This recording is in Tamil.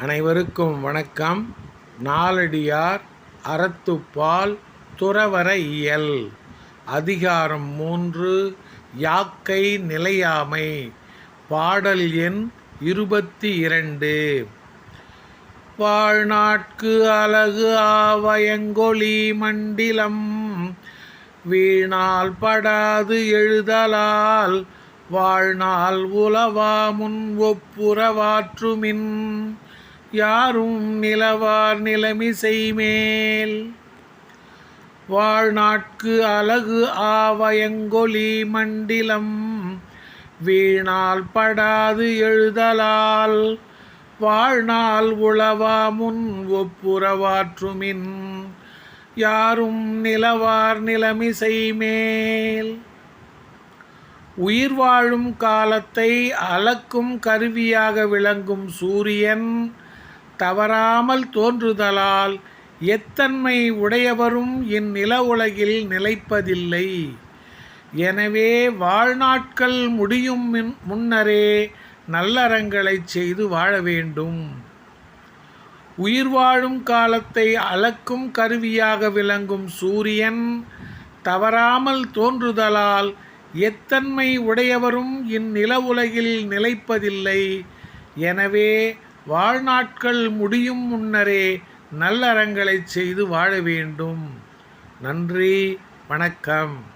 அனைவருக்கும் வணக்கம். நாலடியார் அறத்துப்பால் துறவர இயல். அதிகாரம் மூன்று யாக்கை நிலையாமை. பாடல் எண் இருபத்தி இரண்டு. வாழ்நாட்கு அழகு ஆவயங்கொழி மண்டிலம். வீணால் படாது எழுதலால். வாழ்நாள் உலவா முன் ஒப்புரவாற்றுமின். யாரும் நிலவார் நிலமிசை மேல். வாழ்நாட்கு அழகு ஆவயங்கொலி மண்டிலம். வீணால் படாது எழுதலால். வாழ்நாள் உளவா முன் ஒப்புரவாற்றுமின். யாரும் நிலவார் நிலமிசை மேல். உயிர் வாழும் காலத்தை அளக்கும் கருவியாக விளங்கும் சூரியன். தவறாமல் தோன்றுதலால் எத்தன்மை உடையவரும் இந்நில உலகில் நிலைப்பதில்லை. எனவே வாழ்நாட்கள் முடியும் முன்னரே நல்லறங்களைச் செய்து வாழ வேண்டும். உயிர் வாழும் காலத்தை அளக்கும் கருவியாக விளங்கும் சூரியன் தவறாமல் தோன்றுதலால் எத்தன்மை உடையவரும் இந்நில உலகில் நிலைப்பதில்லை. எனவே வாழ்நாட்கள் முடியும் முன்னரே நல்லறங்களைச் செய்து வாழ வேண்டும். நன்றி வணக்கம்.